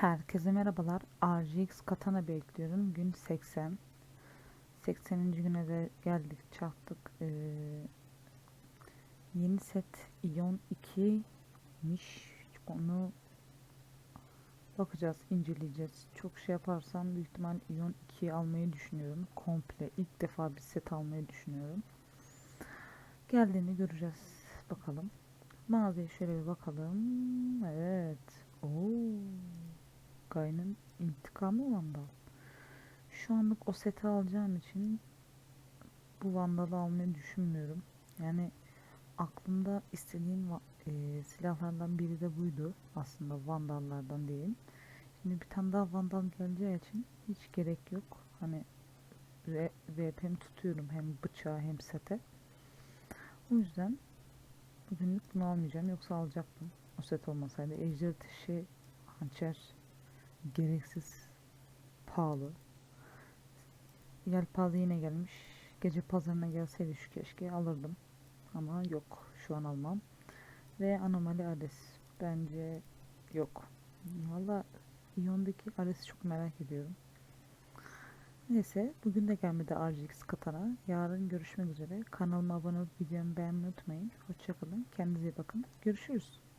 Herkese merhabalar. RGX Katana bekliyorum. Gün 80. 80. güne de geldik, çattık. Ee, yeni set Ion 2'miş. Onu bakacağız, inceleyeceğiz. Çok şey yaparsam büyük ihtimal Ion 2'yi almayı düşünüyorum. Komple ilk defa bir set almayı düşünüyorum. Geldiğini göreceğiz. Bakalım. Mağazaya şöyle bir bakalım. Evet. Oo. Gay'ın intikamı Vandal. Şu anlık o seti alacağım için bu Vandal'ı almayı düşünmüyorum. Yani aklımda istediğim e, silahlardan biri de buydu. Aslında Vandal'lardan değil. Şimdi bir tane daha Vandal geleceği için hiç gerek yok. Hani hem tutuyorum hem bıçağı hem sete. O yüzden bugünlük bunu almayacağım. Yoksa alacaktım. O set olmasaydı. Ejder taşı, hançer, gereksiz pahalı. Yelpaze yine gelmiş. Gece pazarına gelseydi şu keşke alırdım. Ama yok. Şu an almam. Ve anomali Ares. Bence yok. Valla Ion'daki Ares'i çok merak ediyorum. Neyse bugün de gelmedi RGX Katana. Yarın görüşmek üzere. Kanalıma abone olup videomu beğenmeyi unutmayın. Hoşçakalın. Kendinize iyi bakın. Görüşürüz.